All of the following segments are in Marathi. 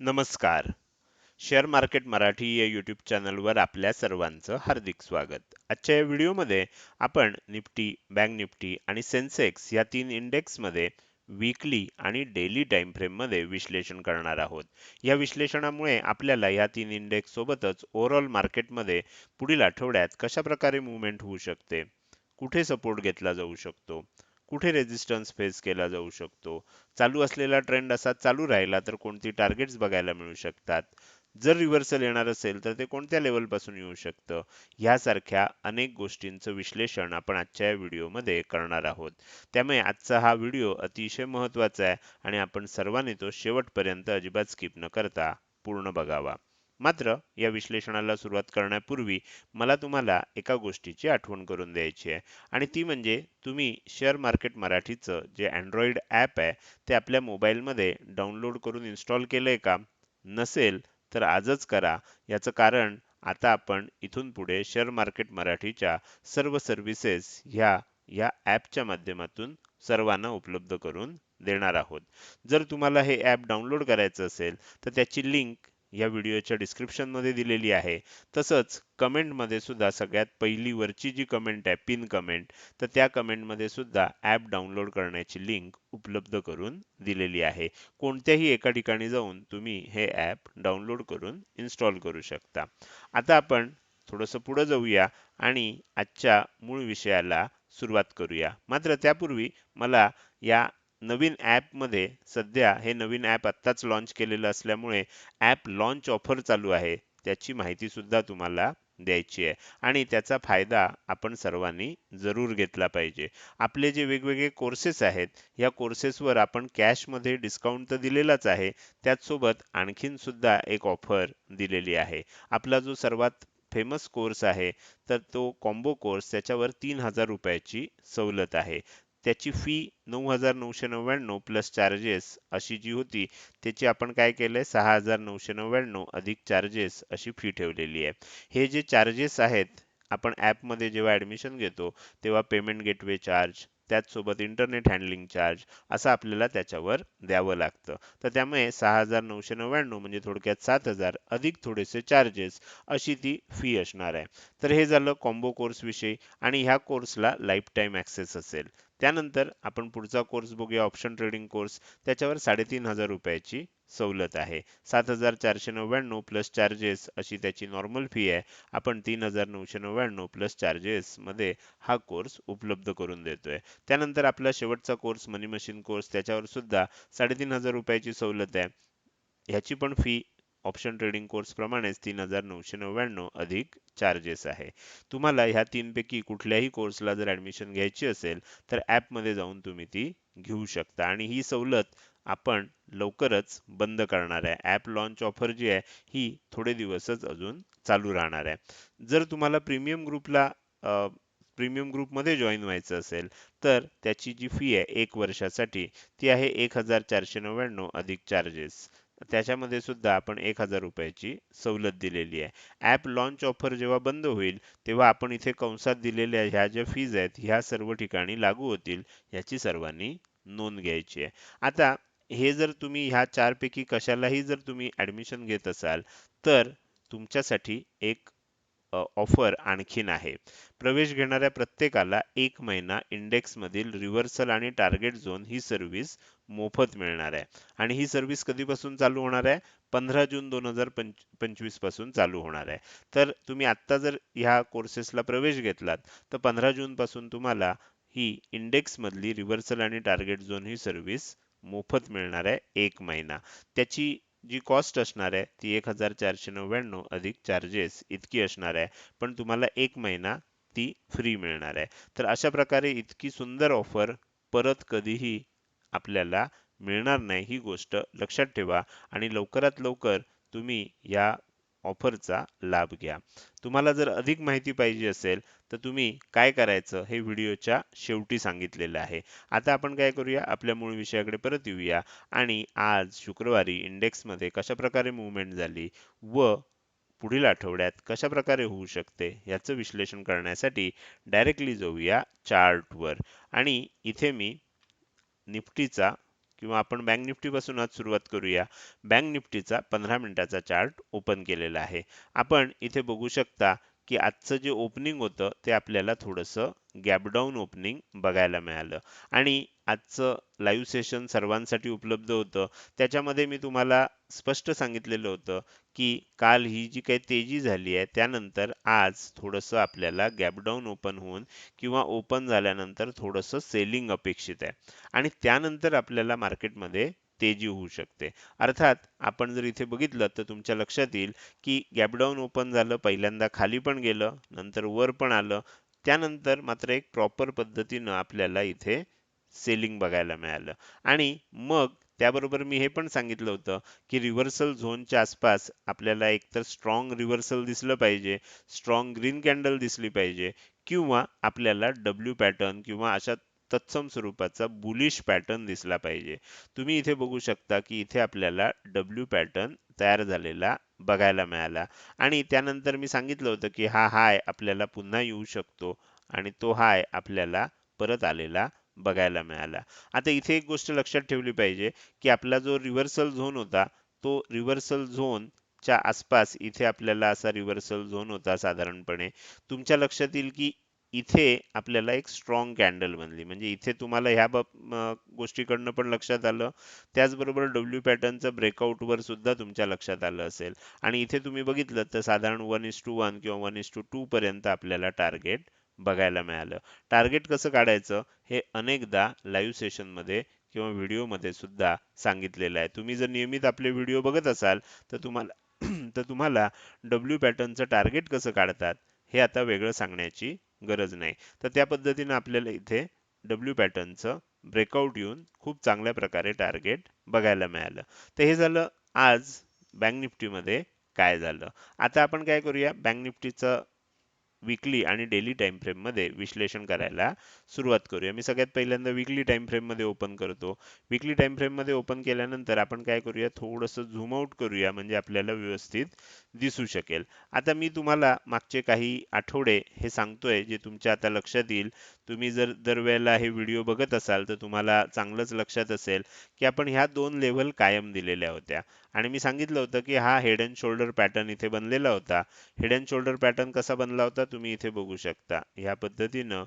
नमस्कार. शेअर मार्केट मराठी या यूट्यूब चॅनलवर आपल्या सर्वांचं हार्दिक स्वागत. आजच्या या व्हिडिओमध्ये आपण निफ्टी बँक निफ्टी आणि सेन्सेक्स या तीन इंडेक्समध्ये वीकली आणि डेली टाइम फ्रेममध्ये विश्लेषण करणार आहोत. या विश्लेषणामुळे आपल्याला या तीन इंडेक्स सोबतच ओव्हरऑल मार्केटमध्ये पुढील आठवड्यात कशा प्रकारे मुवमेंट होऊ शकते? कुठे सपोर्ट घेतला जाऊ शकतो? कुठे रेजिस्टन्स फेस केला जाऊ शकतो? चालू असलेला ट्रेंड असा चालू राहिला तर कोणती टार्गेट्स बघायला मिळू शकतात? जर रिव्हर्सल येणार असेल तर ते कोणत्या लेवलपासून येऊ शकतं? ह्यासारख्या अनेक गोष्टींचं विश्लेषण आपण आजच्या या व्हिडिओमध्ये करणार आहोत. त्यामुळे आजचा हा व्हिडिओ अतिशय महत्त्वाचा आहे आणि आपण सर्वांनी तो शेवटपर्यंत अजिबात स्किप न करता पूर्ण बघावा. मात्र या विश्लेषणाला सुरुवात करण्यापूर्वी मला तुम्हाला एका गोष्टीची आठवण करून द्यायची आहे. आणि ती म्हणजे तुम्ही शेअर मार्केट मराठीचं जे अँड्रॉइड ॲप आहे ते आपल्या मोबाईलमध्ये डाउनलोड करून इन्स्टॉल केलंय का? नसेल तर आजच करा. याचं कारण आता आपण इथून पुढे शेअर मार्केट मराठीच्या सर्व सर्व्हिसेस ह्या या ॲपच्या माध्यमातून सर्वांना उपलब्ध करून देणार आहोत. जर तुम्हाला हे ॲप डाउनलोड करायचं असेल तर त्याची लिंक या व्हिडिओच्या डिस्क्रिप्शनमध्ये दिलेली आहे. तसंच कमेंटमध्ये सुद्धा सगळ्यात पहिली वरची जी कमेंट आहे पिन कमेंट तर त्या कमेंटमध्ये सुद्धा ॲप डाउनलोड करण्याची लिंक उपलब्ध करून दिलेली आहे. कोणत्याही एका ठिकाणी जाऊन तुम्ही हे ॲप डाउनलोड करून इन्स्टॉल करू शकता. आता आपण थोडंसं पुढं जाऊया आणि आजच्या मूळ विषयाला सुरुवात करूया. मात्र त्यापूर्वी मला या नवीन ॲपमध्ये सध्या हे नवीन ॲप आत्ताच लॉन्च केलेलं असल्यामुळे ॲप लॉन्च ऑफर चालू आहे. त्याची माहिती सुद्धा तुम्हाला द्यायची आहे. आणि त्याचा फायदा आपण सर्वांनी जरूर घेतला पाहिजे. आपले जे वेगवेगळे कोर्सेस आहेत या कोर्सेसवर आपण कॅशमध्ये डिस्काउंट तर दिलेलाच आहे. त्याचसोबत आणखीन सुद्धा एक ऑफर दिलेली आहे. आपला जो सर्वात फेमस कोर्स आहे तर तो कॉम्बो कोर्स त्याच्यावर तीन हजार रुपयाची सवलत आहे. त्याची फी नऊ हजार नऊशे नव्याण्णव प्लस चार्जेस अशी जी होती त्याची आपण काय केलंय? सहा हजार नऊशे नव्याण्णव अधिक चार्जेस अशी फी ठेवलेली आहे. हे जे चार्जेस आहेत आपण ॲपमध्ये जेव्हा ॲडमिशन घेतो तेव्हा पेमेंट गेटवे चार्ज त्याचसोबत इंटरनेट हँडलिंग चार्ज असं आपल्याला त्याच्यावर द्यावं लागतं. तर त्यामुळे सहा हजार नऊशे नव्याण्णव म्हणजे थोडक्यात सात हजार अधिक थोडेसे चार्जेस अशी ती फी असणार आहे. तर हे झालं कॉम्बो कोर्स विषयी आणि ह्या कोर्सला लाईफ टाईम ॲक्सेस असेल. त्यानंतर आपण पुढचा कोर्स बघूया ऑप्शन ट्रेडिंग कोर्स त्याच्यावर साडेतीन हजार रुपयाची सवलत आहे. सात हजार चारशे नव्याण्णव प्लस चार्जेस अशी त्याची नॉर्मल फी आहे. आपण तीन हजार नऊशे नव्याण्णव प्लस चार्जेस मध्ये हा कोर्स उपलब्ध करून देतोय. त्यानंतर आपला शेवटचा कोर्स मनी मशीन कोर्स त्याच्यावर सुद्धा साडेतीन हजार रुपयाची सवलत आहे. ह्याची पण फी ऑप्शन ट्रेडिंग कोर्सप्रमाणेच तीन हजार नऊशे नव्याण्णव अधिक चार्जेस आहे. तुम्हाला ह्या तीनपैकी कुठल्याही कोर्सला जर ऍडमिशन घ्यायची असेल तर मध्ये जाऊन तुम्ही ती घेऊ शकता. आणि ही सवलत आपण लवकरच बंद करणार आहे. ॲप लॉन्च ऑफर जी आहे ही थोडे दिवसच अजून चालू राहणार आहे. जर तुम्हाला प्रीमियम ग्रुपला प्रीमियम ग्रुपमध्ये जॉईन व्हायचं असेल तर त्याची जी फी आहे एक वर्षासाठी ती आहे एक हजार चारशे नव्याण्णव अधिक चार्जेस त्याच्यामध्ये सुद्धा आपण एक हजार रुपयाची सवलत दिलेली आहे. ॲप लॉन्च ऑफर जेव्हा बंद होईल तेव्हा आपण इथे कंसात दिलेल्या ह्या ज्या फीज आहेत ह्या सर्व ठिकाणी लागू होतील याची सर्वांनी नोंद घ्यायची आहे. आता हे जर तुम्ही ह्या चारपैकी कशालाही जर तुम्ही ऍडमिशन घेत असाल तर तुमच्यासाठी एक ऑफर आणखीन आहे. प्रवेश घेणाऱ्या प्रत्येकाला एक महिना इंडेक्समधील रिव्हर्सल आणि टार्गेट झोन ही सर्व्हिस मोफत मिळणार आहे. आणि ही सर्व्हिस कधीपासून चालू होणार आहे? पंधरा जून दोन हजार पंचवीसपासून चालू होणार आहे. तर तुम्ही आत्ता जर ह्या कोर्सेसला प्रवेश घेतलात तर पंधरा जूनपासून तुम्हाला ही इंडेक्समधली रिव्हर्सल आणि टार्गेट झोन ही सर्व्हिस मोफत मिळणार आहे एक महिना. त्याची जी कॉस्ट असणार आहे ती एक हजार चारशे नव्याण्णव अधिक चार्जेस इतकी असणार आहे. पण तुम्हाला एक महिना ती फ्री मिळणार आहे. तर अशा प्रकारे इतकी सुंदर ऑफर परत कधीही आपल्याला मिळणार नाही ही गोष्ट लक्षात ठेवा. आणि लवकरात लवकर तुम्ही या ऑफरचा लाभ घ्या. तुम्हाला जर अधिक माहिती पाहिजे असेल तर तुम्ही काय करायचं हे व्हिडिओच्या शेवटी सांगितलेलं आहे. आता आपण काय करूया? आपल्या मूळ विषयाकडे परत येऊया. आणि आज शुक्रवारी इंडेक्समध्ये कशाप्रकारे मुवमेंट झाली व पुढील आठवड्यात कशा प्रकारे होऊ शकते याचं विश्लेषण करण्यासाठी डायरेक्टली जाऊया चार्टवर. आणि इथे मी निफ्टीचा किंवा आपण बँक निफ्टी पासून आज सुरुवात करूया. बँक निफ्टीचा पंधरा मिनिटाचा चार्ट ओपन केलेला आहे. आपण इथे बघू शकता की आजचं जे ओपनिंग होतं ते आपल्याला थोडंसं गॅपडाऊन ओपनिंग बघायला मिळालं. आणि आजचं लाईव्ह सेशन सर्वांसाठी उपलब्ध होतं. त्याच्यामध्ये मी तुम्हाला स्पष्ट सांगितलेलं होतं की काल ही जी काही तेजी झाली आहे त्यानंतर आज थोडंसं आपल्याला गॅपडाऊन ओपन होऊन किंवा ओपन झाल्यानंतर थोडंसं सेलिंग अपेक्षित आहे. आणि त्यानंतर आपल्याला मार्केटमध्ये तेजी होऊ शकते. अर्थात आपण जर इथे बघितलं तर तुमच्या लक्षात येईल की गॅपडाऊन ओपन झालं पहिल्यांदा खाली पण गेलं नंतर वर पण आलं त्यानंतर मात्र एक प्रॉपर पद्धतीनं आपल्याला इथे सेलिंग बघायला मिळालं. आणि मग त्याबरोबर मी हे पण सांगितलं होतं की रिव्हर्सल झोनच्या आसपास आपल्याला एकतर स्ट्रॉंग रिव्हर्सल दिसलं पाहिजे स्ट्रॉंग ग्रीन कॅन्डल दिसली पाहिजे किंवा आपल्याला डब्ल्यू पॅटर्न किंवा अशा तत्सम स्वरूपाचा बुलिश पॅटर्न दिसला पाहिजे. तुम्ही इथे बघू शकता की इथे आपल्याला डब्ल्यू पॅटर्न तयार झालेला बघायला मिळाला. आणि त्यानंतर मी सांगितलं होतं की हा हाय आपल्याला पुन्हा येऊ शकतो आणि तो हाय आपल्याला परत आलेला बघायला मिळाला. आता इथे एक गोष्ट लक्षात ठेवली पाहिजे की आपला जो रिव्हर्सल झोन होता तो रिव्हर्सल झोन च्या आसपास इथे आपल्याला असा रिव्हर्सल झोन होता साधारणपणे. तुमच्या लक्षात येईल की इथे आपल्याला एक स्ट्रॉंग कॅन्डल बनली. म्हणजे इथे तुम्हाला ह्या गोष्टीकडनं पण लक्षात आलं. त्याचबरोबर डब्ल्यू पॅटर्नचं ब्रेकआउटवर सुद्धा तुमच्या लक्षात आलं असेल. आणि इथे तुम्ही बघितलं तर साधारण वन इस टू वन किंवा वन इस टू टू पर्यंत आपल्याला टार्गेट बघायला मिळालं. टार्गेट कसं काढायचं? हे अनेकदा लाईव्ह सेशनमध्ये किंवा व्हिडिओमध्ये सुद्धा सांगितलेलं आहे. तुम्ही जर नियमित आपले व्हिडिओ बघत असाल तर तुम्हाला तर तुम्हाला डब्ल्यू पॅटर्नचं टार्गेट कसं काढतात हे आता वेगळं सांगण्याची गरज नाही. तर त्या पद्धतीने आपल्याला इथे डब्ल्यू पॅटर्नचं ब्रेकआउट येऊन खूप चांगल्या प्रकारे टार्गेट बघायला मिळालं. तर हे झालं आज बँक निफ्टीमध्ये काय झालं? आता आपण काय करूया? बँक निफ्टीचं विकली आणि डेली टाइम फ्रेममध्ये विश्लेषण करायला सुरुवात करूया. मी सगळ्यात पहिल्यांदा विकली टाइम फ्रेममध्ये ओपन करतो. विकली टाइम फ्रेममध्ये ओपन केल्यानंतर आपण काय करूया? थोडंसं झूम आउट करूया म्हणजे आपल्याला व्यवस्थित दिसू शकेल. आता मी तुम्हाला मागचे काही आठवडे हे सांगतोय जे तुमच्या आता लक्षात येईल. तुम्ही जर दरवेळेला हे व्हिडिओ बघत असाल तर तुम्हाला चांगलंच लक्षात असेल की आपण ह्या दोन लेव्हल कायम दिलेल्या होत्या. आणि मी सांगितलं होतं की हा हेड अँड शोल्डर पॅटर्न इथे बनलेला होता. हेड अँड शोल्डर पॅटर्न कसा बनला होता तुम्ही इथे बघू शकता. ह्या पद्धतीनं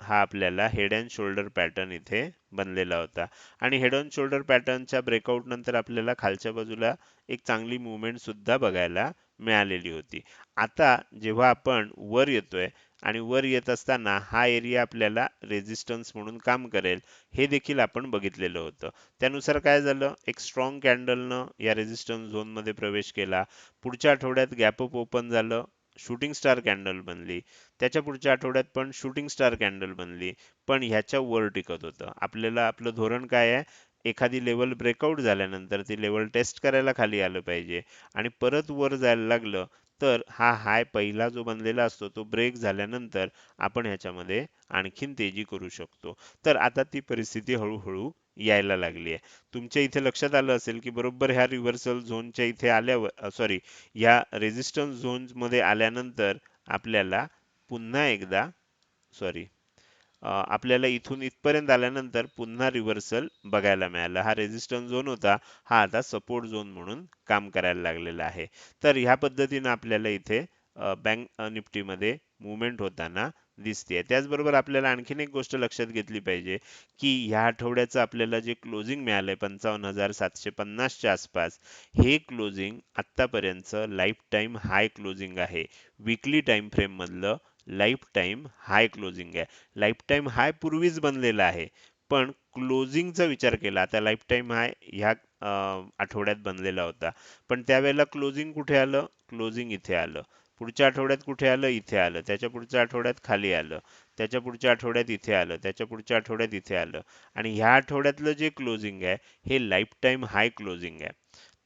हा आपल्याला हेड अँड शोल्डर पॅटर्न इथे बनलेला होता. आणि हेड अँड शोल्डर पॅटर्नच्या ब्रेकआउट नंतर आपल्याला खालच्या बाजूला एक चांगली मुवमेंट सुद्धा बघायला मिळालेली होती. आता जेव्हा आपण वर येतोय आणि वर येत असताना हा एरिया आपल्याला रेजिस्टन्स म्हणून काम करेल हे देखील आपण बघितलेलं होतं. त्यानुसार काय झालं? एक स्ट्रॉंग कॅन्डलनं या रेझिस्टन्स झोनमध्ये प्रवेश केला. पुढच्या आठवड्यात गॅप अप ओपन झालं शूटिंग स्टार कॅन्डल बनली. त्याच्या पुढच्या आठवड्यात पण शूटिंग स्टार कॅन्डल बनली. पण ह्याच्या वर टिकत होतं. आपल्याला आपलं धोरण काय आहे? एखादी लेवल ब्रेकआउट झाल्यानंतर ती लेवल टेस्ट करायला खाली आलं पाहिजे. आणि परत वर जायला लागलं तर हा हाय पहिला जो बनलेला असतो तो ब्रेक झाल्यानंतर आपण ह्याच्यामध्ये आणखीन तेजी करू शकतो. तर आता ती परिस्थिती हळूहळू यायला लागली आहे. तुमच्या इथे लक्षात आलं असेल की बरोबर ह्या रिव्हर्सल झोनच्या इथे आल्यावर सॉरी ह्या रेजिस्टन्स झोनमध्ये आल्यानंतर आपल्याला पुन्हा एकदा सॉरी आपल्याला इथून इथपर्यंत आल्यानंतर पुन्हा रिव्हर्सल बघायला मिळालं. हा रेजिस्टन्स झोन होता. हा आता सपोर्ट झोन म्हणून काम करायला लागलेला आहे. तर ह्या पद्धतीनं आपल्याला इथे बँक निफ्टीमध्ये मुवमेंट होताना दिसते त्याचबरोबर आपल्याला आणखीन एक गोष्ट लक्षात घेतली पाहिजे की ह्या आठवड्याचं आपल्याला जे क्लोजिंग मिळालंय पंचावन्न हजार सातशे पन्नासच्या आसपास हे क्लोजिंग आत्तापर्यंतचं लाईफ टाईम हाय क्लोजिंग आहे विकली टाईम फ्रेममधलं लाईफ टाईम हाय क्लोजिंग आहे. लाईफ टाईम हाय पूर्वीच बनलेला आहे. पण क्लोजिंगचा विचार केला आता लाईफ टाईम हाय ह्या आठवड्यात बनलेला होता. पण त्यावेळेला क्लोजिंग कुठे आलं? क्लोजिंग इथे आलं. पुढच्या आठवड्यात कुठे आलं? इथे आलं. त्याच्या पुढच्या आठवड्यात खाली आलं. त्याच्या पुढच्या आठवड्यात इथे आलं. त्याच्या पुढच्या आठवड्यात इथे आलं. आणि ह्या आठवड्यातलं जे क्लोजिंग आहे हे लाईफ टाईम हाय क्लोजिंग आहे.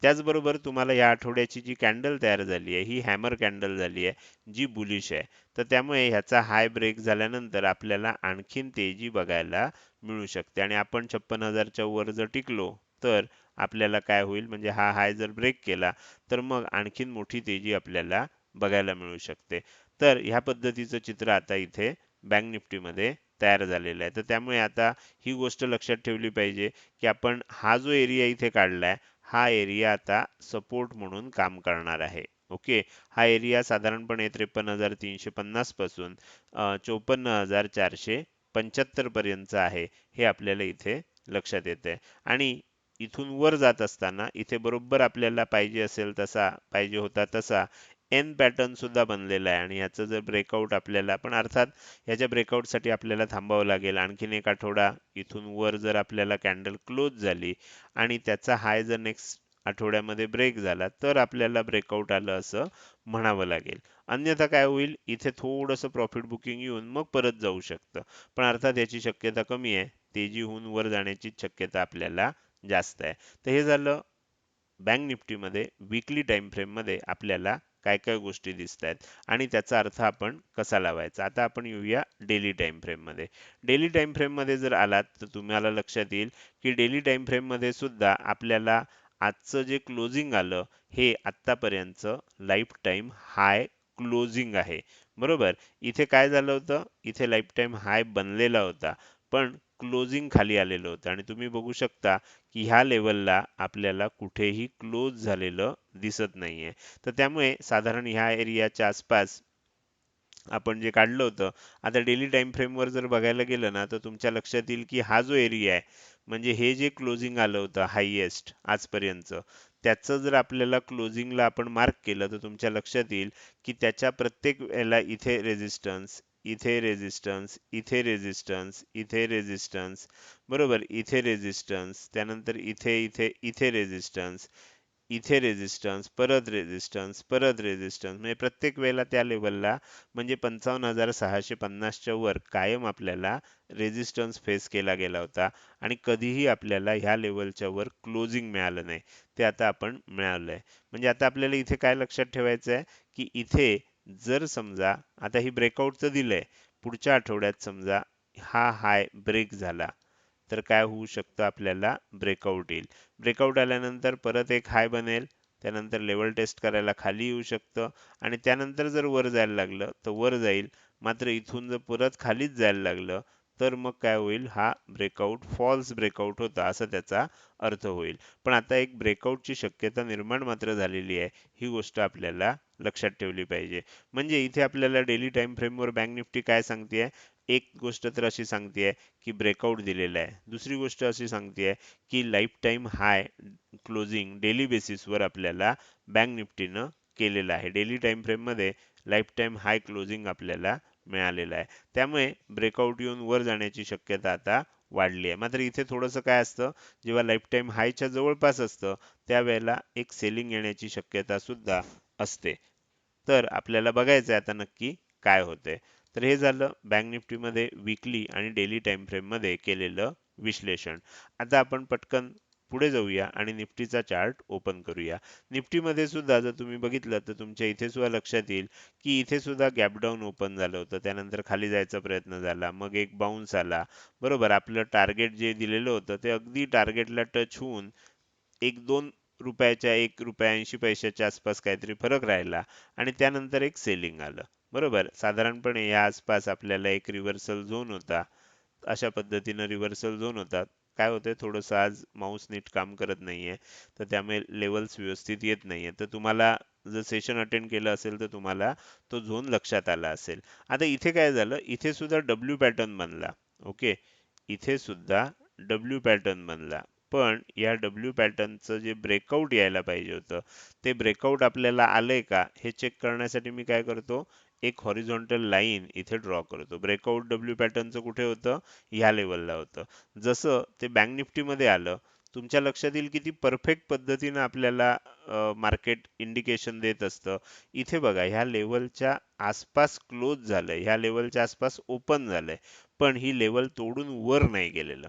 त्याचबरोबर तुम्हाला या आठवड्याची जी कॅन्डल तयार झाली आहे ही हॅमर कॅन्डल झाली आहे जी बुलिश आहे. तर त्यामुळे ह्याचा हाय ब्रेक झाल्यानंतर आपल्याला आणखीन तेजी बघायला मिळू शकते. आणि आपण छप्पन हजारच्या वर जर टिकलो तर आपल्याला काय होईल? म्हणजे हा हाय जर ब्रेक केला तर मग आणखीन मोठी तेजी आपल्याला बघायला मिळू शकते. तर ह्या पद्धतीचं चित्र आता इथे बँक निफ्टीमध्ये तयार झालेलं आहे. तर त्यामुळे आता ही गोष्ट लक्षात ठेवली पाहिजे की आपण हा जो एरिया इथे काढलाय हा एरिया आता सपोर्ट म्हणून काम करणार आहे. ओके? हा एरिया साधारणपणे त्रेपन्न हजार तीनशे पन्नासपासून चोपन्न हजार चारशे पंच्याहत्तर पर्यंत आहे हे आपल्याला इथे लक्षात येते. आणि इथून वर जात असताना इथे बरोबर आपल्याला पाहिजे असेल तसा पाहिजे होता तसा एन पॅटर्न सुद्धा बनलेला आहे आणि याचं जर ब्रेकआउट आपल्याला पण अर्थात याच्या ब्रेकआउटसाठी आपल्याला थांबावं लागेल. आणखीन एक आठवडा इथून वर जर आपल्याला कॅन्डल क्लोज झाली आणि त्याचा हाय जर नेक्स्ट आठवड्यामध्ये ब्रेक झाला तर आपल्याला ब्रेकआउट आलं असं म्हणावं लागेल. अन्यथा काय होईल? इथे थोडंसं प्रॉफिट बुकिंग येऊन मग परत जाऊ शकतं. पण अर्थात याची शक्यता कमी आहे. तेजीहून वर जाण्याची शक्यता आपल्याला जास्त आहे. तर हे झालं बँक निफ्टीमध्ये विकली टाइम फ्रेममध्ये आपल्याला काय काय गोष्टी दिसत आहेत आणि त्याचा अर्थ आपण कसा लावायचा? आता आपण येऊया डेली टाईम फ्रेममध्ये डेली टाईम फ्रेममध्ये जर आलात तर तुम्हाला लक्षात येईल की डेली टाईम फ्रेममध्ये सुद्धा आपल्याला आजचं जे क्लोजिंग आलं हे आत्तापर्यंतचं लाईफ टाईम हाय क्लोजिंग आहे. बरोबर? इथे काय झालं होतं? इथे लाईफ टाईम हाय बनलेला होता. पण क्लोजिंग खाली आलेलं होतं. आणि तुम्ही बघू शकता की ह्या लेवलला आपल्याला कुठेही क्लोज झालेलं दिसत नाहीये. तर त्यामुळे साधारण ह्या एरियाच्या आसपास आपण जे काढलं होतं आता डेली टाइम फ्रेमवर जर बघायला गेलं ना तर तुमच्या लक्षात येईल की हा जो एरिया आहे म्हणजे हे जे क्लोजिंग आलं होतं हायएस्ट आजपर्यंत त्याचं जर आपल्याला क्लोजिंगला आपण मार्क केलं तर तुमच्या लक्षात येईल की त्याच्या प्रत्येक वेळेला इथे रेझिस्टन्स इथे रेजिस्टन्स इथे रेजिस्टन्स इथे रेजिस्टन्स बरोबर इथे रेजिस्टन्स त्यानंतर इथे इथे इथे रेजिस्टन्स इथे रेझिस्टन्स परत रेजिस्टन्स परत रेझिस्टन्स म्हणजे प्रत्येक वेळेला त्या लेवलला म्हणजे पंचावन्न हजार सहाशे पन्नासच्या वर कायम आपल्याला रेजिस्टन्स फेस केला गेला होता. आणि कधीही आपल्याला ह्या लेवलच्या वर क्लोजिंग मिळालं नाही. ते आता आपण मिळालंय. म्हणजे आता आपल्याला इथे काय लक्षात ठेवायचं आहे की इथे जर समजा आता ही ब्रेकआउटचं दिलंय पुढच्या आठवड्यात समजा हा हाय ब्रेक झाला तर काय होऊ शकतं आपल्याला? ब्रेकआउट येईल. ब्रेकआउट आल्यानंतर परत एक हाय बनेल त्यानंतर लेवल टेस्ट करायला खाली येऊ शकतं आणि त्यानंतर जर वर जायला लागलं तर वर जाईल. मात्र इथून जर परत खालीच जायला लागलं तर मग काय होईल? हा ब्रेकआउट फॉल्स ब्रेकआउट होता असं त्याचा अर्थ होईल. पण आता एक ब्रेकआउटची शक्यता निर्माण मात्र झालेली आहे. ही गोष्ट आपल्याला लक्षात ठेवली पाहिजे. म्हणजे इथे आपल्याला डेली टाइम फ्रेमवर बँक निफ्टी काय सांगते एक गोष्ट तर अशी सांगते की ब्रेकआउट दिलेला आहे. दुसरी गोष्ट अशी सांगते की life time high closing daily बेसिसवर आपल्याला बँक निफ्टीनं केलेलं आहे. डेली टाइम फ्रेममध्ये लाईफ टाईम हाय क्लोजिंग आपल्याला मिळालेलं आहे. त्यामुळे ब्रेकआउट येऊन वर जाण्याची शक्यता आता वाढली आहे. मात्र इथे थोडंसं काय असतं? जेव्हा लाईफ टाईम हायच्या जवळपास असतं त्यावेळेला एक सेलिंग येण्याची शक्यता सुद्धा असते. तर आपल्याला बघायचं आहे आता नक्की काय होते तर हे झालं बँक निफ्टीमध्ये विकली आणि डेली टाइम फ्रेममध्ये केलेलं विश्लेषण. आता आपण पटकन पुढे जाऊया आणि निफ्टीचा चार्ट ओपन करूया. निफ्टीमध्ये सुद्धा जर तुम्ही बघितलं तर तुमच्या इथे सुद्धा लक्षात येईल की इथे सुद्धा गॅपडाऊन ओपन झालं होतं. त्यानंतर खाली जायचा प्रयत्न झाला. मग एक बाउन्स आला. बरोबर आपलं टार्गेट जे दिलेलं होतं ते अगदी टार्गेटला टच होऊन एक दोन रुपयाच्या एक रुपया ऐंशी पैशाच्या आसपास काहीतरी फरक राहिला आणि त्यानंतर एक सेलिंग आलं. बरोबर? साधारणपणे या आसपास आपल्याला एक रिव्हर्सल झोन होता. अशा पद्धतीनं रिव्हर्सल झोन होता. काय होतंय? थोडंसं आज माऊस नीट काम करत नाहीये. तर त्यामुळे लेवल्स व्यवस्थित येत नाहीये. तर तुम्हाला जर सेशन अटेंड केलं असेल तर तुम्हाला तो झोन लक्षात आला असेल. आता इथे काय झालं? इथे सुद्धा डब्ल्यू पॅटर्न बनला. ओके इथे सुद्धा डब्ल्यू पॅटर्न बनला. पण या डब्ल्यू पॅटर्नचं जे ब्रेकआउट यायला पाहिजे होतं ते ब्रेकआउट आपल्याला आलंय का हे चेक करण्यासाठी मी काय करतो एक हॉरिझॉन्टल लाईन इथे ड्रॉ करतो. ब्रेकआउट डब्ल्यू पॅटर्नचं कुठे होतं? ह्या लेवलला होतं. जसं ते बँक निफ्टीमध्ये आलं तुमच्या लक्षात येईल किती परफेक्ट पद्धतीनं आपल्याला मार्केट इंडिकेशन देत असतं. इथे बघा ह्या लेवलच्या आसपास क्लोज झालंय ह्या लेवलच्या आसपास ओपन झालंय पण ही लेवल तोडून वर नाही गेलेलं.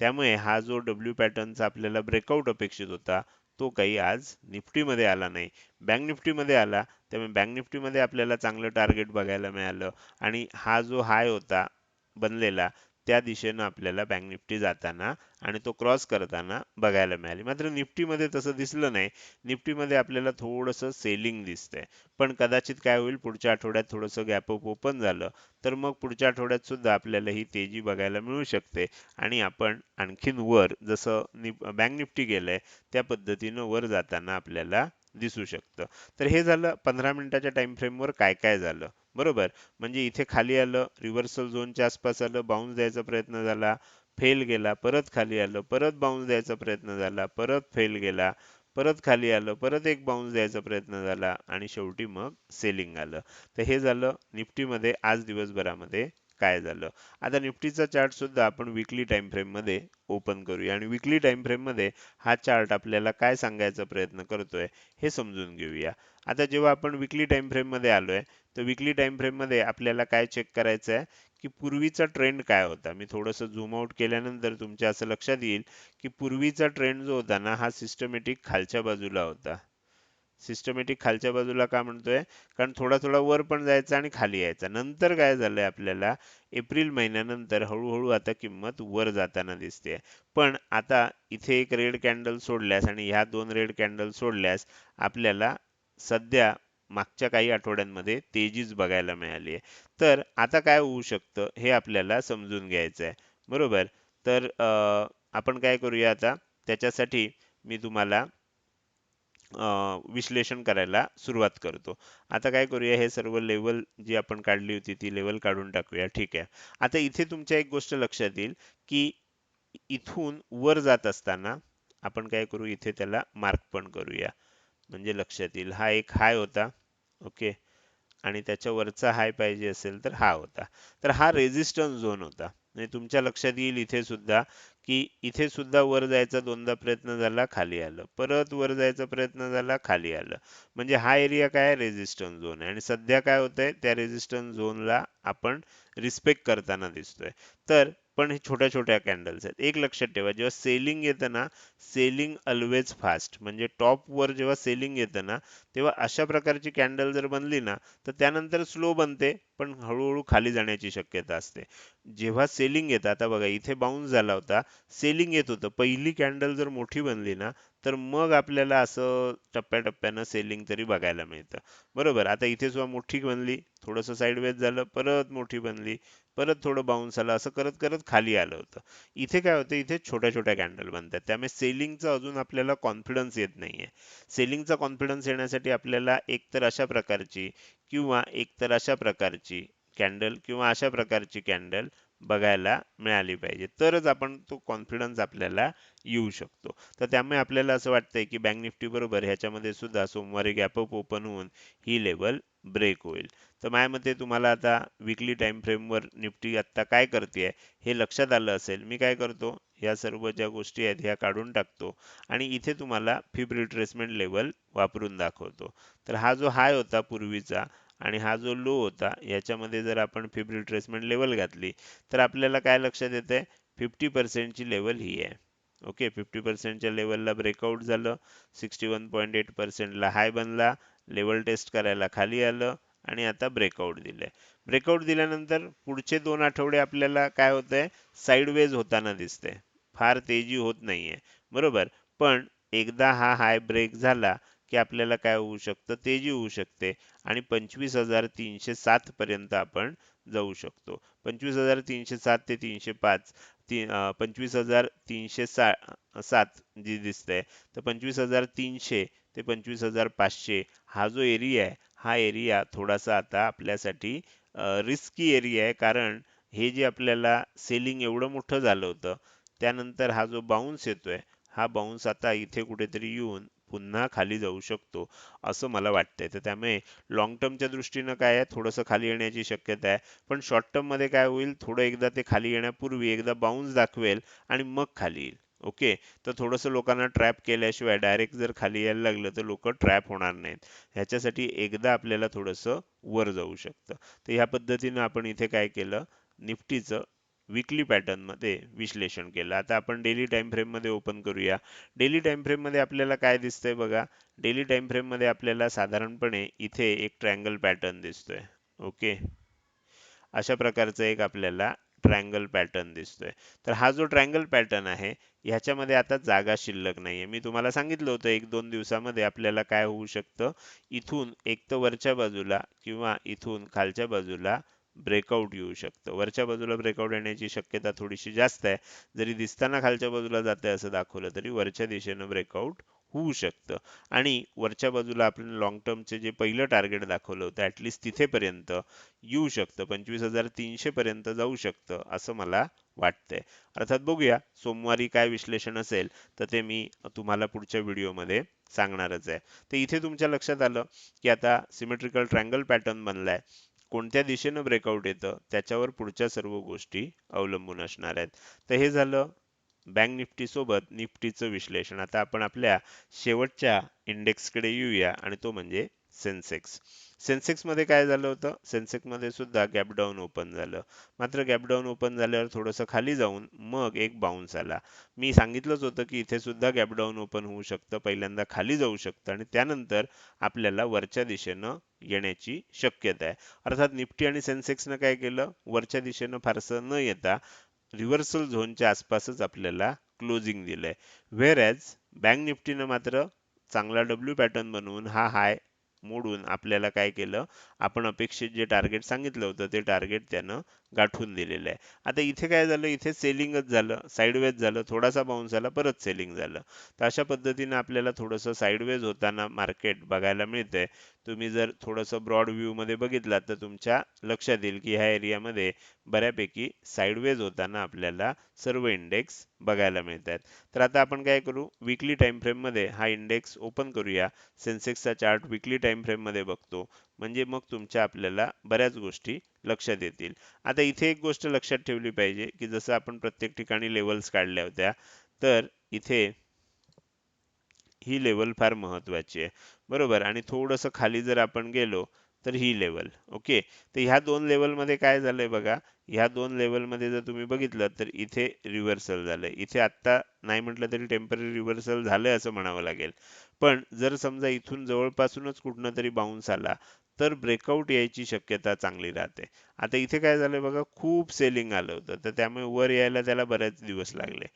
त्यामुळे हा जो डब्ल्यू पॅटर्नचा आपल्याला ब्रेकआउट अपेक्षित होता तो काही आज निफ्टीमध्ये आला नाही. बँक निफ्टीमध्ये आला त्यामुळे बँक निफ्टीमध्ये आपल्याला चांगलं टार्गेट बघायला मिळालं. आणि हा जो हाय होता बनलेला त्या दिशेनं आपल्याला बँक निफ्टी जाताना आणि तो क्रॉस करताना बघायला मिळाली. मात्र निफ्टीमध्ये तसं दिसलं नाही. निफ्टीमध्ये आपल्याला थोडंसं सेलिंग दिसतंय. पण कदाचित काय होईल पुढच्या आठवड्यात थोडंसं गॅपअप ओपन झालं तर मग पुढच्या आठवड्यात सुद्धा आपल्याला ही तेजी बघायला मिळू शकते. आणि आपण आणखीन वर जसं बँक निफ्टी गेलंय त्या पद्धतीनं वर जाताना आपल्याला दिसू शकतं. तर हे झालं पंधरा मिनिटाच्या टाइम फ्रेमवर काय काय झालं? बरोबर. म्हणजे इथे खाली आलं रिव्हर्सल झोनच्या आसपास आलं बाउन्स द्यायचा प्रयत्न झाला फेल गेला परत खाली आलं परत बाउन्स द्यायचा प्रयत्न झाला परत फेल गेला परत खाली आलं परत एक बाउन्स द्यायचा प्रयत्न झाला आणि शेवटी मग सेलिंग आलं. तर हे झालं निफ्टीमध्ये आज दिवसभरामध्ये. काय झालं? आता निफ्टीचा चार्ट सुद्धा आपण विकली टाइम फ्रेममध्ये ओपन करूया. आणि विकली टाइम फ्रेममध्ये हा चार्ट आपल्याला काय सांगायचा प्रयत्न करतोय हे समजून घेऊया. आता जेव्हा आपण विकली टाइम फ्रेममध्ये आलोय तर विकली टाइम फ्रेममध्ये आपल्याला काय चेक करायचं आहे की पूर्वीचा ट्रेंड काय होता? मी थोडंसं झूम आउट केल्यानंतर तुमच्या असं लक्षात येईल की पूर्वीचा ट्रेंड जो होता ना हा सिस्टमॅटिक खालच्या बाजूला होता. सिस्टमॅटिक खालच्या बाजूला का म्हणतोय? कारण थोडा थोडा वर पण जायचा आणि खाली यायचा. नंतर काय झालंय आपल्याला? एप्रिल महिन्यानंतर हळूहळू आता किंमत वर जाताना दिसते पण आता इथे एक रेड कॅन्डल सोडल्यास आणि ह्या दोन रेड कॅन्डल सोडल्यास आपल्याला सध्या मागच्या काही आठवड्यांमध्ये तेजीच बघायला मिळाली आहे तर आता काय होऊ शकतं हे आपल्याला समजून घ्यायचं आहे बरोबर? तर आपण काय करूया आता? त्याच्यासाठी मी तुम्हाला विश्लेषण करायला सुरुवात करतो. आता काय करूया हे सर्व लेवल जी आपण काढली होती ती लेवल काढून टाकूया. ठीक आहे. आता इथे तुमच्या एक गोष्ट लक्षात येईल की इथून वर जात असताना आपण काय करू इथे त्याला मार्क पण करूया. म्हणजे लक्षात येईल हा एक हाय होता. ओके आणि त्याच्या वरचा हाय पाहिजे असेल तर हा होता. तर हा रेझिस्टन्स झोन होता. म्हणजे तुमच्या लक्षात येईल इथे सुद्धा की इथे सुद्धा वर जायचा दोनदा प्रयत्न झाला खाली आलं. परत वर जायचा प्रयत्न झाला खाली आलं. म्हणजे हा एरिया काय रेझिस्टन्स झोन आहे. आणि सध्या काय होतंय? त्या रेझिस्टन्स झोनला आपण रिस्पेक्ट करताना दिसतोय. तर पण हे छोट्या छोट्या कॅन्डल्स आहेत. एक लक्षात ठेवा जेव्हा सेलिंग येतं ना सेलिंग ऑलवेज फास्ट म्हणजे टॉप वर जेव्हा सेलिंग येतं ना तेव्हा अशा प्रकारची कॅन्डल जर बनली ना तर त्यानंतर स्लो बनते पण हळूहळू खाली जाण्याची शक्यता असते. जेव्हा सेलिंग येतं आता बघा इथे बाउन्स झाला होता सेलिंग येत होतं. पहिली कॅन्डल जर मोठी बनली ना तर मग आपल्याला असं टप्प्याटप्प्यानं सेलिंग तरी बघायला मिळतं. बरोबर? आता इथे सुद्धा मोठी बनली थोडंसं साईडवेज झालं परत मोठी बनली. परत थोडं बाउन्स आलं असं करत करत खाली आलं होतं. इथे काय होतं इथे छोट्या छोट्या कॅन्डल बनतात. त्यामुळे सेलिंगचा अजून आपल्याला कॉन्फिडन्स येत नाहीये. सेलिंगचा कॉन्फिडन्स येण्यासाठी आपल्याला एकतर अशा प्रकारची किंवा एकतर अशा प्रकारची कॅन्डल किंवा अशा प्रकारची कॅन्डल बघायला मिळाली पाहिजे. तरच आपण तो कॉन्फिडन्स आपल्याला येऊ शकतो. तर त्यामुळे आपल्याला असं वाटतंय की बँक निफ्टी बरोबर ह्याच्यामध्ये सुद्धा सोमवारी गॅपअप ओपन होऊन ही लेवल ब्रेक होईल. तर माझ्या मते तुम्हाला आता विकली टाइम फ्रेमवर निफ्टी आत्ता काय करते हे लक्षात आलं असेल. मी काय करतो? या सर्व ज्या गोष्टी आहेत ह्या काढून टाकतो आणि इथे तुम्हाला फिब रिट्रेसमेंट लेवल वापरून दाखवतो. तर हा जो हाय होता पूर्वीचा आणि हा जो लो होता याच्यामध्ये जर आपण फिब रिट्रेसमेंट लेवल घातली तर आपल्याला काय लक्षात येते फिफ्टी पर्सेंटची लेवल ही आहे. ओके फिफ्टी पर्सेंटच्या लेवलला ब्रेकआउट झालं सिक्स्टी वन पॉईंट एट पर्सेंटला हाय बनला लेवल टेस्ट करायला खाली आलं आणि आता ब्रेकआउट दिलंय. ब्रेकआउट दिल्यानंतर पुढचे दोन आठवडे आपल्याला काय होतंय? साईडवेज होताना दिसते फार तेजी होत नाहीये. बरोबर? पण एकदा हा हाय ब्रेक झाला की आपल्याला काय होऊ शकतं तेजी होऊ शकते. आणि पंचवीस हजार तीनशे सात पर्यंत आपण जाऊ शकतो. पंचवीस हजार तीनशे सात ते तीनशे पाच ती पंचवीस हजार तीनशे सा सात जी दिसतंय तर पंचवीस हजार तीनशे ते पंचवीस हजार पाचशे हा जो एरिया आहे हा एरिया थोडासा आता आपल्यासाठी रिस्की एरिया आहे. कारण हे जे आपल्याला सेलिंग एवढं मोठं झालं होतं त्यानंतर हा जो बाउन्स येतोय हा बाउन्स आता इथे कुठेतरी येऊन पुन्हा खाली जाऊ शकतो असं मला वाटतंय. तर त्यामुळे लॉंग टर्मच्या दृष्टीनं काय आहे? थोडंसं खाली येण्याची शक्यता आहे. पण शॉर्ट टर्ममध्ये काय होईल? थोडं एकदा ते खाली येण्यापूर्वी एकदा बाउन्स दाखवेल आणि मग खाली येईल. ओके? तर थोडंसं लोकांना ट्रॅप केल्याशिवाय डायरेक्ट जर खाली यायला लागलं तर लोक ट्रॅप होणार नाहीत. ह्याच्यासाठी एकदा आपल्याला थोडंसं वर जाऊ शकतं. तर ह्या पद्धतीनं आपण इथे काय केलं? निफ्टीचं विकली पॅटर्नमध्ये विश्लेषण केलं. आता आपण डेली टाइम फ्रेममध्ये ओपन करूया. डेली टाइम फ्रेममध्ये आपल्याला काय दिसतंय बघा? डेली टाइम फ्रेममध्ये आपल्याला साधारणपणे इथे एक ट्रँगल पॅटर्न दिसतोय. ओके अशा प्रकारचा एक आपल्याला ट्रँगल पॅटर्न दिसतोय. तर हा जो ट्रायंगल पॅटर्न आहे ह्याच्यामध्ये आता जागा शिल्लक नाहीये. मी तुम्हाला सांगितलं होतं एक दोन दिवसामध्ये आपल्याला काय होऊ शकतं? इथून एक तर वरच्या बाजूला किंवा इथून खालच्या बाजूला ब्रेकआउट येऊ शकतं. वरच्या बाजूला ब्रेकआउट येण्याची शक्यता थोडीशी जास्त आहे. जरी दिसताना खालच्या बाजूला जाते असं दाखवलं तरी वरच्या दिशेनं ब्रेकआउट होऊ शकतं. आणि वरच्या बाजूला आपण लॉंग टर्मचे जे पहिलं टार्गेट दाखवलं होतं ॲटलिस्ट तिथेपर्यंत येऊ शकतं. पंचवीस हजार तीनशे पर्यंत जाऊ शकतं असं मला वाटतंय. अर्थात बघूया सोमवारी काय विश्लेषण असेल तर ते मी तुम्हाला पुढच्या व्हिडिओमध्ये सांगणारच आहे. तर इथे तुमच्या लक्षात आलं की आता सिमेट्रिकल ट्रँगल पॅटर्न बनलाय. कोणत्या दिशेनं ब्रेकआउट येतं त्याच्यावर पुढच्या सर्व गोष्टी अवलंबून असणार आहेत. तर हे झालं बँक निफ्टी सोबत निफ्टीचं विश्लेषण. आता आपण आपल्या शेवटच्या इंडेक्सकडे येऊया आणि तो म्हणजे सेन्सेक्स सेन्सेक्समध्ये काय झालं होतं? सेन्सेक्समध्ये सुद्धा गॅप डाऊन ओपन झालं. मात्र गॅप डाऊन ओपन झाल्यावर थोडंसं खाली जाऊन मग एक बाउन्स आला. मी सांगितलंच होतं की इथे सुद्धा गॅप डाऊन ओपन होऊ शकतं पहिल्यांदा खाली जाऊ शकतं आणि त्यानंतर आपल्याला वरच्या दिशेनं येण्याची शक्यता आहे. अर्थात निफ्टी आणि सेन्सेक्सनं काय केलं? वरच्या दिशेनं फारसं न येता रिव्हर्सल झोनच्या आसपासच आपल्याला क्लोजिंग दिलंय. व्हेर ॲज बँक निफ्टीनं मात्र चांगला डब्ल्यू पॅटर्न बनवून हा हाय मोडून आपल्याला काय केलं? आपण अपेक्षित जे टार्गेट सांगितलं होतं ते टार्गेट त्यानं गाठून दिलेलं आहे. आता इथे काय झालं? इथे सेलिंगच झालं साईडवेज झालं थोडासा बाउन्स झाला परत सेलिंग झालं. तर अशा पद्धतीने आपल्याला थोडंसं साईडवेज होताना मार्केट बघायला मिळतंय. तुम्ही जर थोडंसं ब्रॉड व्ह्यूमध्ये बघितलात तर तुमच्या लक्षात येईल की ह्या एरियामध्ये बऱ्यापैकी साईडवेज होताना आपल्याला सर्व इंडेक्स बघायला मिळत आहेत तर आता आपण काय करू? विकली टाइम फ्रेममध्ये हा इंडेक्स ओपन करूया. सेन्सेक्सचा चार्ट विकली टाइम फ्रेममध्ये बघतो. म्हणजे मग तुमच्या आपल्याला बऱ्याच गोष्टी लक्षात येतील. आता इथे एक गोष्ट लक्षात ठेवली पाहिजे की जसं आपण प्रत्येक ठिकाणी लेवल्स काढल्या होत्या तर इथे ही लेवल फार महत्वाची आहे. बरोबर? आणि थोडंसं खाली जर आपण गेलो तर ही लेवल ओके तर ह्या दोन लेवलमध्ये काय झालंय बघा? ह्या दोन लेवलमध्ये जर तुम्ही बघितलं तर इथे रिव्हर्सल झालंय. इथे आत्ता नाही म्हटलं तरी टेंपररी रिव्हर्सल झालंय असं म्हणावं लागेल. पण जर समजा इथून जवळपासूनच कुठनं तरी बाउन्स आला तर ब्रेकआउट यायची शक्यता चांगली राहते. आता इथे काय झालं बघा खूप सेलिंग आलं होतं तर त्यामुळे वर यायला त्याला बरेच दिवस लागले.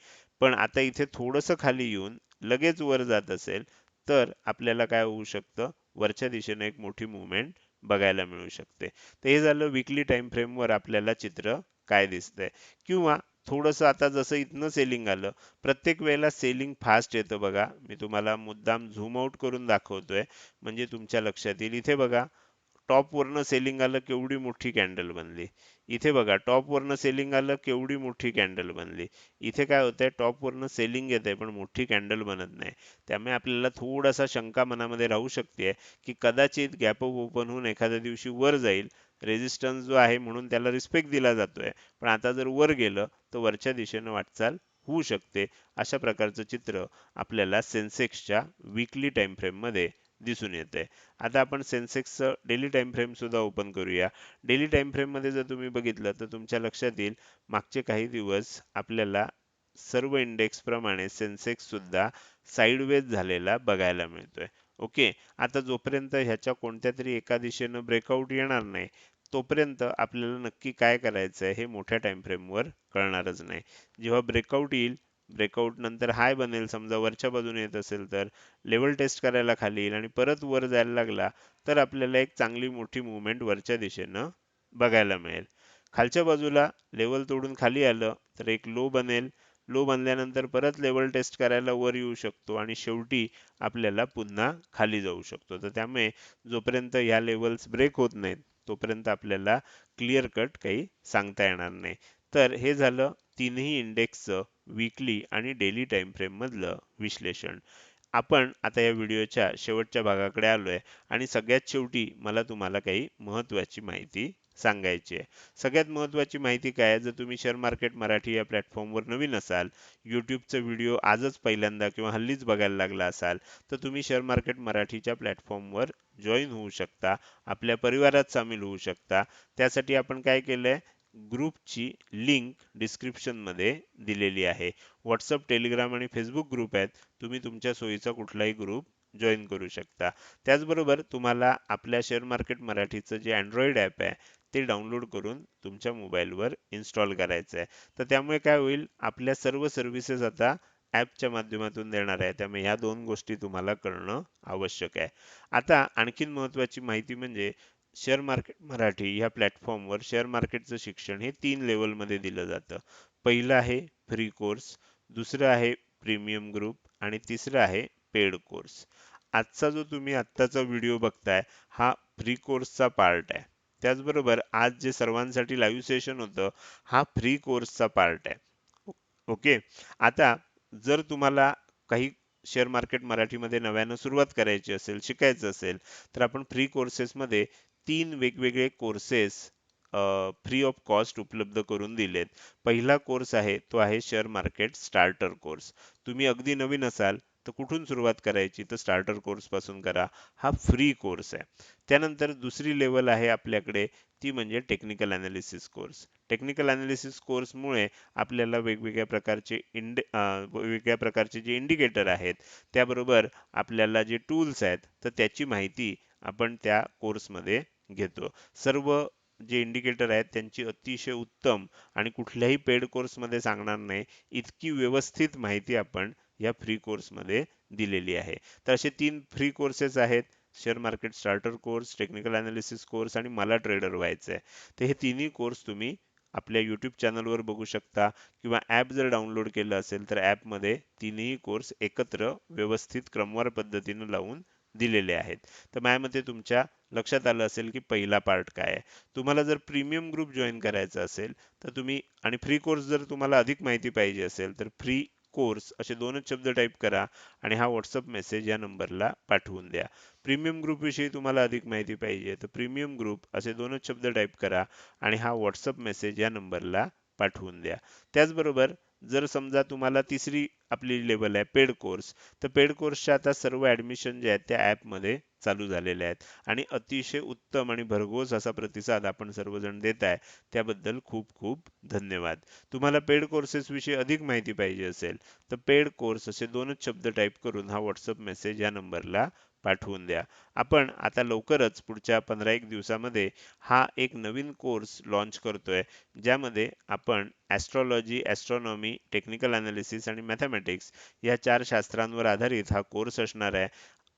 पण आता इथे थोडंसं खाली येऊन लगेच वर जात असेल तर आपल्याला काय होऊ शकतं? वरच्या दिशेने एक मोठी मुवमेंट बघायला मिळू शकते. तर हे झालं विकली टाइम फ्रेम वर आपल्याला चित्र काय दिसतंय. किंवा थोडस आता जसं इथनं सेलिंग आलं प्रत्येक वेळेला सेलिंग फास्ट येतं बघा. मी तुम्हाला मुद्दाम झूम आउट करून दाखवतोय. म्हणजे तुमच्या लक्षात येईल. इथे बघा टॉपवरनं सेलिंग आलं केवढी मोठी कॅन्डल बनली. इथे बघा टॉपवरनं सेलिंग आलं केवढी मोठी कॅन्डल बनली. इथे काय होतंय आहे वरनं सेलिंग आहे पण मोठी कॅन्डल बनत नाही. त्यामुळे आपल्याला थोडासा शंका मनामध्ये राहू शकते की कदाचित गॅप ओपन होऊन एखाद्या दिवशी वर जाईल. रेजिस्टन्स जो आहे म्हणून त्याला रिस्पेक्ट दिला जातोय. पण आता जर वर गेलं तर वरच्या दिशेनं वाटचाल होऊ शकते. अशा प्रकारचं चित्र आपल्याला सेन्सेक्सच्या विकली टाइम फ्रेममध्ये दिसून येते. आता आपण सेन्सेक्सचं डेली टाइम फ्रेम सुद्धा ओपन करूया. डेली टाइम फ्रेममध्ये जर तुम्ही बघितलं तर तुमच्या लक्षात येईल मागचे काही दिवस आपल्याला सर्व इंडेक्स प्रमाणे सेन्सेक्स सुद्धा साईडवेज झालेला बघायला मिळतोय. ओके आता जोपर्यंत ह्याच्या कोणत्या तरी एका दिशेनं ब्रेकआउट येणार नाही तोपर्यंत आपल्याला नक्की काय करायचं आहे हे मोठ्या टाइम फ्रेमवर कळणारच नाही. जेव्हा ब्रेकआउट येईल ब्रेकआउट नंतर हाय बनेल समजा वरच्या बाजूने येत असेल तर लेवल टेस्ट करायला खाली येईल आणि परत वर जायला लागला तर आपल्याला एक चांगली मोठी मुवमेंट वरच्या दिशेनं बघायला मिळेल. खालच्या बाजूला लेवल तोडून खाली आलं तर एक लो बनेल. लो बनल्यानंतर परत लेवल टेस्ट करायला वर येऊ शकतो आणि शेवटी आपल्याला पुन्हा खाली जाऊ शकतो. तर त्यामुळे जोपर्यंत ह्या लेवल्स ब्रेक होत नाहीत तोपर्यंत आपल्याला क्लिअर कट काही सांगता येणार नाही. तर हे झालं तीनही इंडेक्सचं वीकली आणि डेली टाईम फ्रेम मधलं विश्लेषण. आपण आता या व्हिडिओच्या शेवटच्या भागाकडे आलोय आणि सगळ्यात शेवटी मला तुम्हाला काही महत्वाची माहिती सांगायची आहे. सगळ्यात महत्वाची माहिती काय आहे? जर तुम्ही शेअर मार्केट मराठी या प्लॅटफॉर्मवर नवीन असाल यूट्यूबचा व्हिडिओ आजच पहिल्यांदा किंवा हल्लीच बघायला लागला असाल तर तुम्ही शेअर मार्केट मराठीच्या प्लॅटफॉर्मवर जॉईन होऊ शकता आपल्या परिवारात सामील होऊ शकता. त्यासाठी आपण काय केलंय? ग्रुपची लिंक डिस्क्रिप्शनमध्ये दिलेली आहे. व्हॉट्सअप टेलिग्राम आणि फेसबुक ग्रुप आहेत. तुम्ही तुमच्या सोयीचा कुठलाही ग्रुप जॉईन करू शकता. त्याचबरोबर तुम्हाला आपल्या शेअर मार्केट मराठीचं जे अँड्रॉइड ॲप आहे ते डाउनलोड करून तुमच्या मोबाईलवर इन्स्टॉल करायचं आहे तर त्यामुळे काय होईल आपल्या सर्व सर्व्हिसेस आता ॲपच्या माध्यमातून देणार आहे. त्यामुळे ह्या दोन गोष्टी तुम्हाला करणं आवश्यक आहे. आता आणखीन महत्त्वाची माहिती म्हणजे शेअर मार्केट मराठी ह्या प्लॅटफॉर्मवर शेअर मार्केटचं शिक्षण हे तीन लेवलमध्ये दिलं जातं. पहिलं आहे फ्री कोर्स दुसरं आहे प्रीमियम ग्रुप आणि तिसरं आहे पेड कोर्स आजचा जो तुम्ही आत्ताचा व्हिडिओ बघताय हा फ्री कोर्सचा पार्ट आहे. त्याचबरोबर आज जे सर्वांसाठी लाईव्ह सेशन होतं हा फ्री कोर्सचा पार्ट आहे. ओके आता जर तुम्हाला काही शेअर मार्केट मराठीमध्ये नव्यानं सुरुवात करायची असेल शिकायचं असेल तर आपण फ्री कोर्सेसमध्ये तीन वेगवेगळे कोर्सेस फ्री ऑफ कॉस्ट उपलब्ध करून दिलेत. पहिला कोर्स आहे तो आहे शेअर मार्केट स्टार्टर कोर्स तुम्ही अगदी नवीन असाल तर कुठून सुरुवात करायची? तर स्टार्टर कोर्सपासून करा. हा फ्री कोर्स आहे. त्यानंतर दुसरी लेवल आहे आपल्याकडे ती म्हणजे technical analysis course technical analysis कोर्समुळे आपल्याला वेगवेगळ्या प्रकारचे इंड वेगवेगळ्या प्रकारचे जे इंडिकेटर आहेत त्याबरोबर आपल्याला जे टूल्स आहेत तर त्याची माहिती आपण त्या कोर्समध्ये घेतो. सर्व जे इंडिकेटर आहेत त्यांची अतिशय उत्तम आणि कुठल्याही पेड कोर्समध्ये सांगणार नाही. इतकी व्यवस्थित माहिती आपण या फ्री कोर्समध्ये दिलेली आहे. तर असे तीन फ्री कोर्सेस आहेत. Share market starter course technical analysis course आणि मला ट्रेडर व्हायचं आहे. तर हे तिन्ही कोर्स तुम्ही आपल्या यूट्यूब चॅनलवर बघू शकता किंवा ॲप जर डाउनलोड केलं असेल तर ॲपमध्ये तिन्ही कोर्स एकत्र व्यवस्थित क्रमवार पद्धतीनं लावून दिलेले आहेत. तर माझ्या मते तुमच्या लक्षात आलं असेल की पहिला पार्ट काय आहे. तुम्हाला जर प्रीमियम ग्रुप जॉईन करायचा असेल तर तुम्ही आणि फ्री कोर्स जर तुम्हाला अधिक माहिती पाहिजे असेल तर फ्री कोर्स असे दोनच शब्द टाईप करा आणि हा व्हॉट्सअप मेसेज या नंबरला पाठवून द्या. प्रीमियम ग्रुपविषयी तुम्हाला अधिक माहिती पाहिजे तर प्रीमियम ग्रुप असे दोनच शब्द टाईप करा आणि हा व्हॉट्सअप मेसेज या नंबरला पाठवून द्या. त्याचबरोबर जर समजा तुम्हाला तिसरी आपली लेवल आहे पेड कोर्स तर पेड कोर्सच्या आता सर्व ऍडमिशन जे आहेत त्या ॲपमध्ये चालू झालेले आहेत. आणि अतिशय उत्तम आणि भरघोस असा प्रतिसाद आपण सर्वजण देत आहे. त्याबद्दल खूप खूप धन्यवाद. तुम्हाला पेड कोर्सेस विषयी अधिक माहिती पाहिजे असेल तर पेड कोर्स असे दोनच शब्द टाईप करून हा व्हॉट्सअप मेसेज या नंबरला पाठवून द्या. आपण आता लवकरच पुढच्या पंधरा एक दिवसामध्ये हा एक नवीन कोर्स लॉन्च करतोय ज्यामध्ये आपण ॲस्ट्रॉलॉजी ॲस्ट्रॉनॉमी टेक्निकल ॲनालिसिस आणि मॅथमॅटिक्स या चार शास्त्रांवर आधारित हा कोर्स असणार आहे.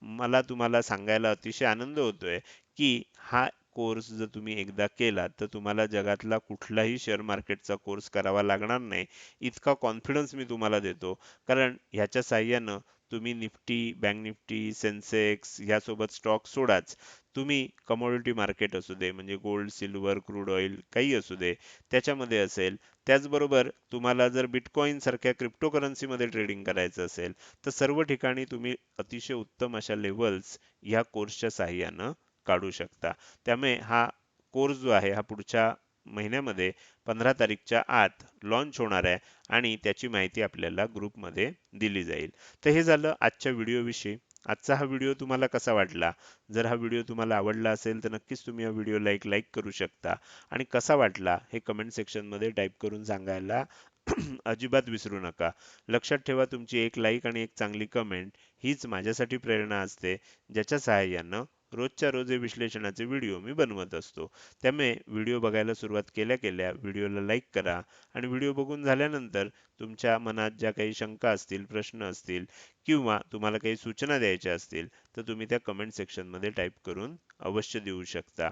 मला तुम्हाला सांगायला अतिशय आनंद होतोय की हा कोर्स जर तुम्ही एकदा केला तर तुम्हाला जगातला कुठलाही शेअर मार्केटचा कोर्स करावा लागणार नाही. इतका कॉन्फिडन्स मी तुम्हाला देतो. कारण ह्याच्या साह्यानं तुम्ही निफ्टी बँक निफ्टी सेन्सेक्स ह्यासोबत स्टॉक सोडाच. तुम्ही कमोडिटी मार्केट असू दे म्हणजे गोल्ड सिल्वर क्रूड ऑइल काही असू दे त्याच्यामध्ये असेल. त्याचबरोबर तुम्हाला जर बिटकॉईन सारख्या क्रिप्टोकरन्सीमध्ये ट्रेडिंग करायचं असेल तर सर्व ठिकाणी तुम्ही अतिशय उत्तम अशा लेवल्स ह्या कोर्सच्या साह्यानं काढू शकता. त्यामुळे हा कोर्स जो आहे हा पुढच्या महिन्यामध्ये पंधरा तारीखच्या आत लॉन्च होणार आहे आणि त्याची माहिती आपल्याला ग्रुपमध्ये दिली जाईल. तर हे झालं आजच्या व्हिडिओविषयी आजचा हा व्हिडिओ तुम्हाला कसा वाटला? जर हा व्हिडिओ तुम्हाला आवडला असेल तर नक्कीच तुम्ही हा व्हिडिओ लाईक लाईक करू शकता. आणि कसा वाटला हे कमेंट सेक्शनमध्ये टाईप करून सांगायला अजिबात विसरू नका. लक्षात ठेवा तुमची एक लाईक आणि एक चांगली कमेंट हीच माझ्यासाठी प्रेरणा असते ज्याच्या सहाय्यानं रोजच्या रोज विश्लेषणाचे व्हिडिओ मी बनवत असतो. त्यामुळे व्हिडिओ बघायला सुरुवात केल्या केल्या व्हिडिओला लाईक करा आणि व्हिडिओ बघून झाल्यानंतर तुमच्या मनात ज्या काही शंका असतील प्रश्न असतील किंवा तुम्हाला काही सूचना द्यायच्या असतील तर तुम्ही त्या कमेंट सेक्शनमध्ये टाईप करून अवश्य देऊ शकता.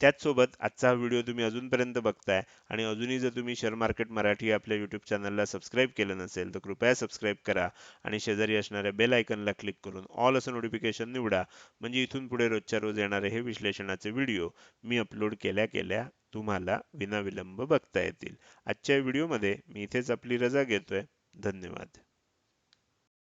त्याचसोबत आजचा व्हिडिओ तुम्ही अजूनपर्यंत बघताय आणि अजूनही जर तुम्ही शेअर मार्केट मराठी आपल्या यूट्यूब चॅनलला सबस्क्राईब केलं नसेल तर कृपया सबस्क्राईब करा आणि शेजारी असणाऱ्या बेल आयकनला क्लिक करून ऑल असं नोटिफिकेशन निवडा. म्हणजे इथून पुढे रोजच्या रोज येणारे हे विश्लेषणाचे व्हिडिओ मी अपलोड केल्या केल्या तुम्हाला विनाविलंब बघता येतील. आजच्या व्हिडिओमध्ये मी इथेच आपली रजा घेतोय. धन्यवाद.